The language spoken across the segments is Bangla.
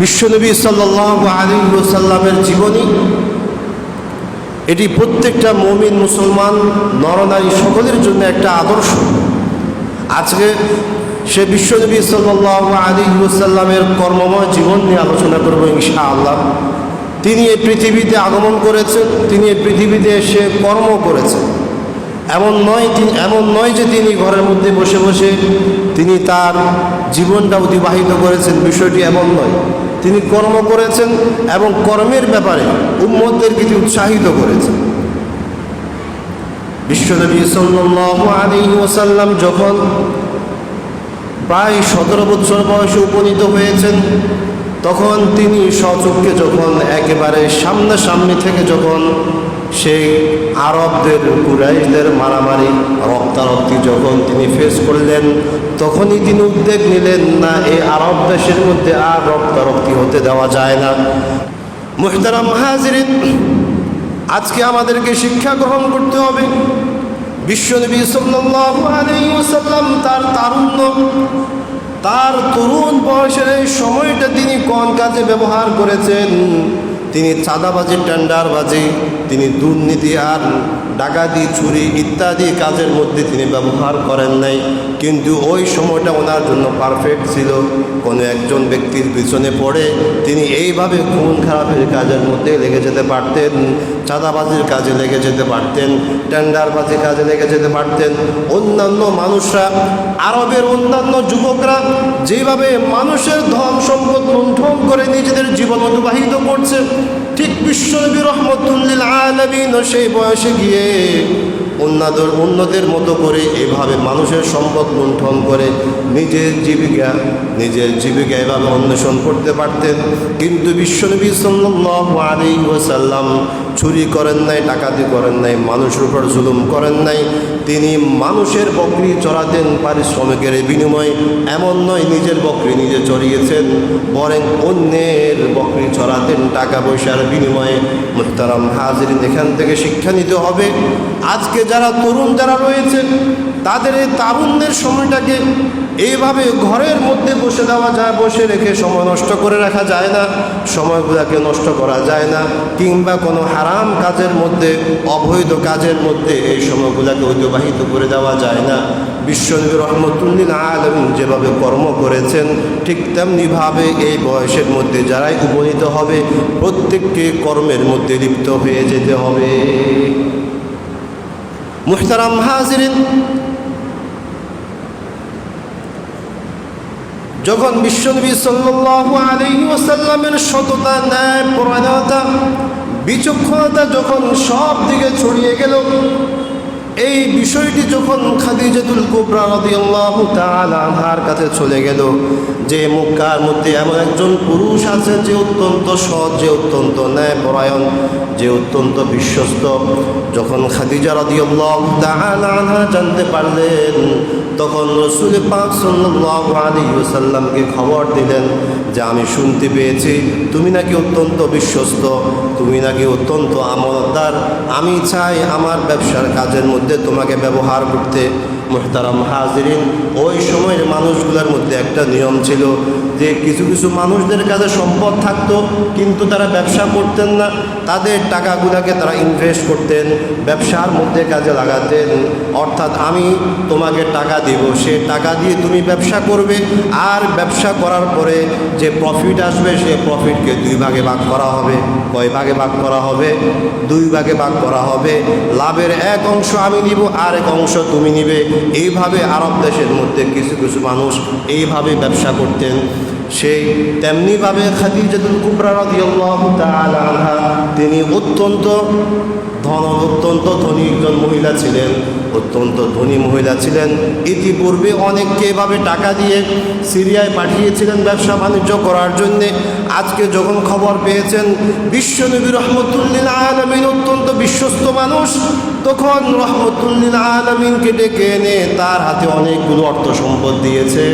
বিশ্বনবী সাল্লাহ আলী সাল্লামের জীবনী, এটি প্রত্যেকটা মমিন মুসলমান, নরনারী সকলের জন্য একটা আদর্শ। আজকে সে বিশ্বনবী সাল্লাহ আলী সাল্লামের কর্মময় জীবন নিয়ে আলোচনা করব ইনশা আল্লাহ তিনি এই পৃথিবীতে আগমন করেছেন, তিনি এই পৃথিবীতে এসে কর্ম করেছেন। এমন নয় তিনি এমন নয় যে তিনি ঘরের মধ্যে বসে বসে তিনি তার জীবনটা অতিবাহিত করেছেন, বিষয়টি এমন নয়। তিনি কর্ম করেছেন এবং কর্মের ব্যাপারে উম্মতদেরকে তিনি উৎসাহিত করেছেন। বিশ্বনবী সাল্লাল্লাহু আলী ওসাল্লাম যখন প্রায় সতেরো বছর বয়সে উপনীত হয়েছেন, তখন তিনি সচককে যখন একেবারে সামনাসামনি থেকে যখন সেই আরবদের, কুরাইশদের মারামারি রক্তারক্তি যখন তিনি ফেস করলেন, তখনই তিনি উদ্যোগ নিলেন না এই আরব দেশের মধ্যে আর রক্তারক্তি হতে দেওয়া যায় না। মুহতারাম হাজিরিন আজকে আমাদেরকে শিক্ষা গ্রহণ করতে হবে। বিশ্বনবী ওয়াসাল্লাম তার তারুণ্য, তার তরুণ বয়সের সময়টা তিনি কোন কাজে ব্যবহার করেছেন? তিনি চাঁদাবাজি, টেন্ডারবাজি, তিনি দুর্নীতি আর ডাকাতি, চুরি ইত্যাদি কাজের মধ্যে তিনি ব্যবহার করেন নাই। কিন্তু ওই সময়টা ওনার জন্য পারফেক্ট ছিল। কোনো একজন ব্যক্তির পিছনে পড়ে তিনি এইভাবে খুন খারাপের কাজের মধ্যে লেগে যেতে পারতেন, চাঁদাবাজির কাজে লেগে যেতে পারতেন টেন্ডারবাজির কাজে লেগে যেতে পারতেন। অন্যান্য মানুষরা, আরবের অন্যান্য যুবকরা যেভাবে মানুষের ধন সম্পদ লুণ্ঠন করে নিজেদের জীবন অতিবাহিত করছে, ঠিক বিশ্বনবী রহমতুল্লিল আলমিন সেই বয়সে গিয়ে অন্যদের অন্যদের মতো করে এভাবে মানুষের সম্পদ লুণ্ঠন করে নিজের জীবিকা নিজের জীবিকা এভাবে অন্বেষণ করতে পারতেন। কিন্তু বিশ্বনবী সাল্লাল্লাহু আলাইহি ওয়াসাল্লাম চুরি করেন নাই, ডাকাতি করেন নাই, মানুষের উপর জুলুম করেন নাই। তিনি মানুষের বকরি চড়াতেন পারিশ্রমিকের বিনিময়ে। এমন নয়, নিজের বকরি নিজে চড়িয়েছেন, বরং অন্যের বকরি চড়াতেন টাকা পয়সার বিনিময়ে। মুহতারাম হাজির এখান থেকে শিক্ষা নিতে হবে। আজকে যারা তরুণ যারা রয়েছেন তাদের এই তারুণ্যের সময়টাকে এইভাবে ঘরের মধ্যে বসে দেওয়া যায়, বসে রেখে সময় নষ্ট করে রাখা যায় না সময়গুলোকে নষ্ট করা যায় না, কিংবা কোনো হারাম কাজের মধ্যে, অবৈধ কাজের মধ্যে এই সময়গুলোকে অতিবাহিত করে দেওয়া যায় না। বিশ্বনবী রহমতুল্লিন আলম যেভাবে কর্ম করেছেন, ঠিক তেমনিভাবে এই বয়সের মধ্যে যারাই উপনীত হবে, প্রত্যেককে কর্মের মধ্যে লিপ্ত হয়ে যেতে হবে। মুহতারাম হাজিরিন, যখন বিশ্বনবী সাল্লাল্লাহু আলাইহি ওয়াসাল্লামের সততা ন্যায় পরায়ণতা বিচক্ষণতা যখন সব দিকে ছড়িয়ে গেল এই বিষয়টি যখন খাদিজাতুল কুবরা রাদিয়াল্লাহু তাআলা আনহার কাছে চলে গেল, যে মক্কার মধ্যে এমন একজন পুরুষ আছে যে অত্যন্ত সৎ, যে অত্যন্ত ন্যায়পরায়ণ, যে অত্যন্ত বিশ্বস্ত, যখন খাদিজা রাদিয়াল্লাহু তাআলা আনহা জানতে পারলেন তখন রসুল পাক সাল্লামকে খবর দিলেন যে আমি শুনতে পেয়েছি, তুমি নাকি অত্যন্ত বিশ্বস্ত, তুমি নাকি অত্যন্ত আমলদার, আমি চাই আমার ব্যবসার কাজের মধ্যে তোমাকে ব্যবহার করতে। মোহতারাম হাজিরিন, ওই সময়ের মানুষগুলোর মধ্যে একটা নিয়ম ছিল যে কিছু কিছু মানুষদের কাছে সম্পদ থাকতো, কিন্তু তারা ব্যবসা করতেন না। তাদের টাকাগুলোকে তারা ইনভেস্ট করতেন, ব্যবসার মধ্যে কাজে লাগাতেন। অর্থাৎ আমি তোমাকে টাকা দিব, সে টাকা দিয়ে তুমি ব্যবসা করবে। আর ব্যবসা করার পরে যে প্রফিট আসবে, সে প্রফিটকে দুই ভাগে ভাগ করা হবে। কয় ভাগে ভাগ করা হবে? দুই ভাগে ভাগ করা হবে। লাভের এক অংশ আমি নিব, আর এক অংশ তুমি নিবে। এইভাবে আরব দেশের মধ্যে কিছু কিছু মানুষ এইভাবে ব্যবসা করতেন। সেই তেমনিভাবে খাদিজাতুল কুবরা রাদিয়াল্লাহু তাআলা আনহা, তিনি অত্যন্ত ধন, অত্যন্ত ধনী একজন মহিলা ছিলেন। অত্যন্ত ধনী মহিলা ছিলেন। ইতিপূর্বে অনেককে এভাবে টাকা দিয়ে সিরিয়ায় পাঠিয়েছিলেন ব্যবসা বাণিজ্য করার জন্যে। আজকে যখন খবর পেয়েছেন, বিশ্বনবী রহমতুল্লিল আলমিন অত্যন্ত বিশ্বস্ত মানুষ, তখন রহমতুল্লিল আলমিনকে ডেকে এনে তার হাতে অনেকগুলো অর্থ সম্পদ দিয়েছে।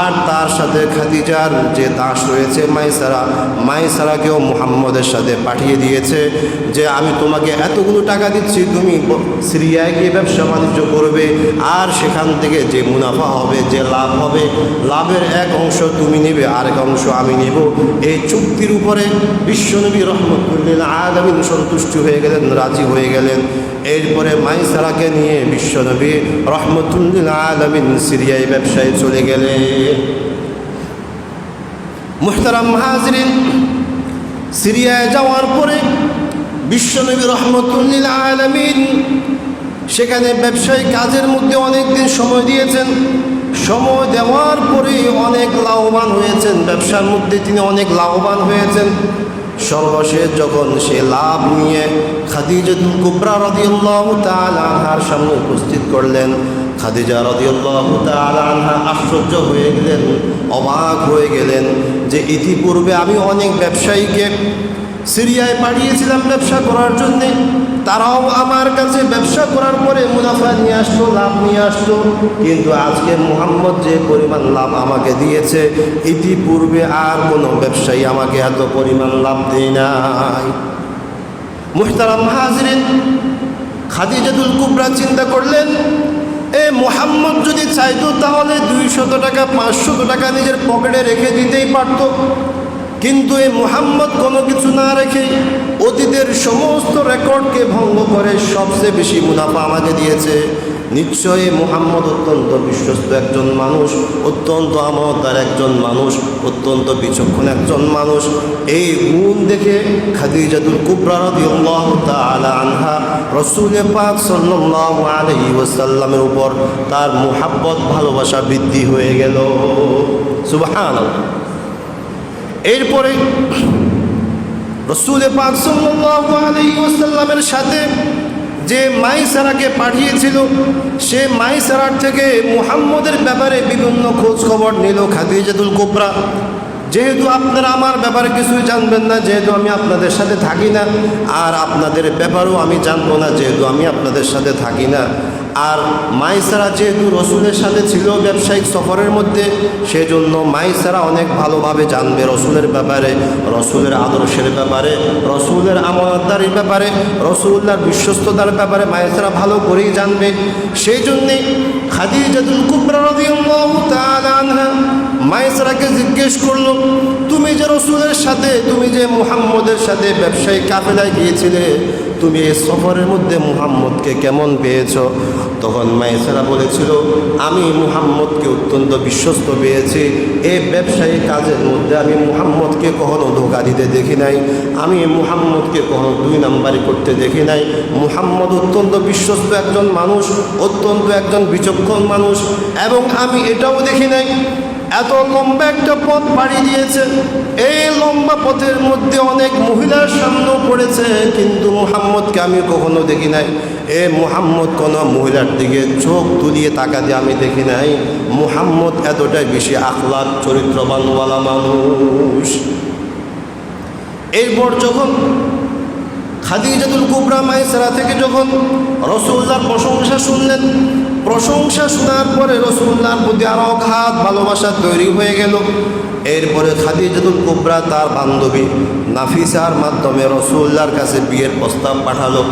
আর তার সাথে খাদিজার যে দাস রয়েছে, মাইসারা, মাইসারাকেও মুহাম্মদের সাথে পাঠিয়ে দিয়েছে যে, আমি তোমাকে এতগুলো টাকা দিচ্ছি, তুমি সিরিয়ায় গিয়ে ব্যবসা বাণিজ্য করবে, আর সেখান থেকে যে মুনাফা হবে, যে লাভ হবে, লাভের এক অংশ তুমি নেবে, আরেক অংশ আমি নেব। এই চুক্তির উপরে বিশ্বনবী রহমতুল্লিল আলমিন সন্তুষ্টি হয়ে গেলেন, রাজি হয়ে গেলেন। এরপরে মাইসারাকে নিয়ে বিশ্বনবী রহমতুল্লিল আলমিন সিরিয়ায় ব্যবসায় চলে গেলেন। মুহতারাম হাজরিন, সিরিয়ায় যাওয়ার পরে বিশ্বনবী রহমতুল্লিল আলমিন সেখানে ব্যবসায়ী কাজের মধ্যে অনেক দিন সময় দিয়েছেন। সময় দেওয়ার পরে অনেক লাভবান হয়েছেন। ব্যবসার মধ্যে তিনি অনেক লাভবান হয়েছেন। সর্বশেষ যখন সে লাভ নিয়ে খাদিজাতুল কুবরা রদিউল্লাহ তাআলা আনহার সামনে উপস্থিত করলেন, খাদিজা রদিউল্লাহ তাআলা আনহা আশ্চর্য হয়ে গেলেন, অবাক হয়ে গেলেন যে ইতিপূর্বে আমি অনেক ব্যবসায়ীকে সিরিয়ায় পাঠিয়েছিলাম ব্যবসা করার জন্যে। তারাও আমার কাছে ব্যবসা করার পরে মুনাফা নিয়ে আসতো লাভ নিয়ে আসতো কিন্তু আজকে মোহাম্মদ যে পরিমাণ লাভ আমাকে দিয়েছে, ইতিপূর্বে আর কোনো ব্যবসায়ী আমাকে এত পরিমাণ লাভ দেয় নাই। মুহতারাম হাজরিন, খাদিজাতুল কুবরা চিন্তা করলেন, এ মোহাম্মদ যদি চাইতো তাহলে দুইশত টাকা, পাঁচশত টাকা নিজের পকেটে রেখে দিতেই পারত। কিন্তু এই মোহাম্মদ কোনো কিছু না রেখে অতীতের সমস্ত রেকর্ডকে ভঙ্গ করে সবচেয়ে বেশি মুনাফা আমাকে দিয়েছে। নিশ্চয়ই মোহাম্মদ অত্যন্ত বিশ্বস্ত একজন মানুষ, অত্যন্ত আমতার একজন মানুষ, অত্যন্ত বিচক্ষণ একজন মানুষ। এই গুণ দেখে খাদিজাতুল কুবরা রাদিয়াল্লাহু তাআলা আনহা রসুল পাক ওয়াসাল্লামের উপর তার মুহাব্বত, ভালোবাসা বৃদ্ধি হয়ে গেল। সুবহানাল্লাহ। এরপরে রসুল পাক সাল্লাল্লাহু সাথে যে মাইসারাকে পাঠিয়েছিল, সে মাইসারার থেকে মুহাম্মদের ব্যাপারে বিভিন্ন খোঁজ খবর নিল খাদিজাতুল কোবরা। যেহেতু আপনারা আমার ব্যাপারে কিছুই জানবেন না, যেহেতু আমি আপনাদের সাথে থাকি না, আর আপনাদের ব্যাপারেও আমি জানব না, যেহেতু আমি আপনাদের সাথে থাকি না। আর মাইসারা যেহেতু রসুলের সাথে ছিল ব্যবসায়িক সফরের মধ্যে, সেজন্য মাইসারা অনেক ভালোভাবে জানবে রসুলের ব্যাপারে, রসুলের আদর্শের ব্যাপারে, রসুলের আমানতদারির ব্যাপারে রসুল্লার বিশ্বস্ততার ব্যাপারে মাইসারা ভালো করেই জানবে। সেই জন্যে খাদিজাতুল কুবরা রাদিয়াল্লাহু তাআলা আনহা মাইসারাকে জিজ্ঞেস করল, তুমি যে রসুলের সাথে, তুমি যে মুহাম্মদের সাথে ব্যবসায়ী কাফেলায় গিয়েছিলে, তুমি এই সফরের মধ্যে মুহাম্মদকে কেমন পেয়েছ? তখন মায়েসারা বলেছিল, আমি মুহাম্মদকে অত্যন্ত বিশ্বস্ত পেয়েছি। এই ব্যবসায়ী কাজের মধ্যে আমি মুহাম্মদকে কখনো ধোকা দিতে দেখি নাই। আমি মুহাম্মদকে কখনো দুই নাম্বারি করতে দেখি নাই। মুহাম্মদ অত্যন্ত বিশ্বস্ত একজন মানুষ, অত্যন্ত একজন বিচক্ষণ মানুষ এবং আমি এটাও দেখি নাই। এত লম্বা একটা পথ পাড়ি দিয়েছে। এই লম্বা পথের মধ্যে অনেক মহিলার সামনেও পড়েছে, কিন্তু মুহাম্মদকে আমি কখনো দেখি নাই। এ মুহাম্মদ কোনো মহিলার দিকে চোখ তুলিয়ে তাকা দিয়ে আমি দেখি নাই। মুহাম্মদ এতটাই বেশি আখলাক চরিত্রবানওয়ালা মানুষ। এরপর যখন খাদিজাতুল কুবরা মাইসারা থেকে যখন রসুল্লার প্রশংসা শুনলেন প্রশংসা শোনার পরে রসুল্লার প্রতি আরও অঘাত ভালোবাসা তৈরি হয়ে গেল। এরপরে খাদিজাতুল কুবরা তার বান্ধবী নাফিসার মাধ্যমে রসুল্লার কাছে বিয়ের প্রস্তাব পাঠালো।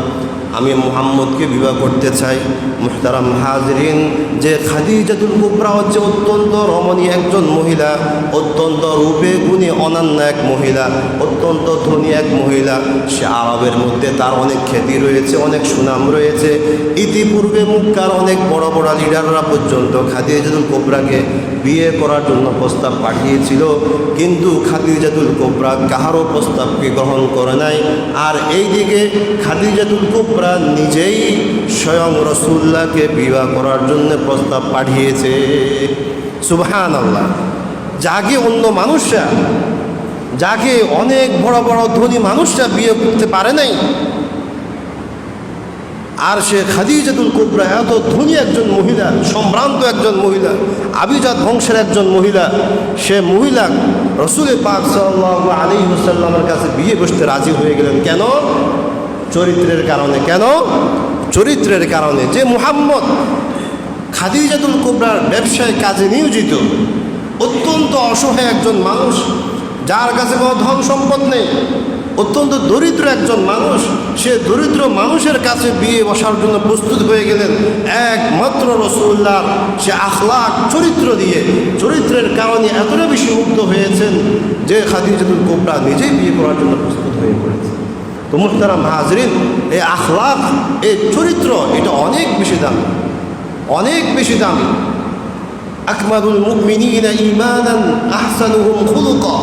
আমি মুহাম্মদকে বিবাহ করতে চাই। মুহতারাম হাজরিন, যে খাদিজাতুল কুবরা হচ্ছে অত্যন্ত রমণীয় একজন মহিলা, অত্যন্ত রূপে গুণী অনন্য এক মহিলা, অত্যন্ত ধনী এক মহিলা। সে আরবের মধ্যে তার অনেক খ্যাতি রয়েছে, অনেক সুনাম রয়েছে। ইতিপূর্বে মুক্কার অনেক বড় বড় লিডাররা পর্যন্ত খাদিজাতুল কোবরাকে বিয়ে করার জন্য প্রস্তাব পাঠিয়েছিল। কিন্তু খাদিজাতুল কোবরা কাহারও প্রস্তাবকে গ্রহণ করে নাই। আর এই এইদিকে খাদিজাতুল কোবরা নিজেই স্বয়ং রসুল্লাহকে বিবাহ করার জন্য প্রস্তাব পাঠিয়েছে। সুবহান আল্লাহ যাকে অন্য মানুষরা, যাকে অনেক বড় বড় ধনী মানুষরা বিয়ে করতে পারে নাই, আর সে খাদিজাতুল কুবরা এত ধনী একজন মহিলা, সম্ভ্রান্ত একজন মহিলা আবিজাত বংশের একজন মহিলা, সে মহিলা রসুলের পাক সাল্লাহ আলী হুসাল্লামের কাছে বিয়ে বসতে রাজি হয়ে গেলেন। কেন? চরিত্রের কারণে। কেন? চরিত্রের কারণে। যে মুহাম্মদ খাদিজাতুল কুবরার ব্যবসায় কাজে নিয়োজিত, অত্যন্ত অসহায় একজন মানুষ, যার কাছে কোনো ধন সম্পদ নেই, অত্যন্ত দরিদ্র একজন মানুষ, সে দরিদ্র মানুষের কাছে বিয়ে বসার জন্য প্রস্তুত হয়ে গেলেন একমাত্র রসুল্লাহ সে আখলাক চরিত্র দিয়ে। চরিত্রের কারণে এতটা বেশি মুগ্ধ হয়েছেন যে খাদিজাতুল কোবরা নিজেই বিয়ে করার জন্য প্রস্তুত হয়ে পড়েছে। তো হাজরিন, এই আখলাক এই চরিত্র, এটা অনেক বেশি দামি। অনেক বেশি দামি। আকমাদুল মুমিনিনা ইমানান আহসানুহুম খুলুকা।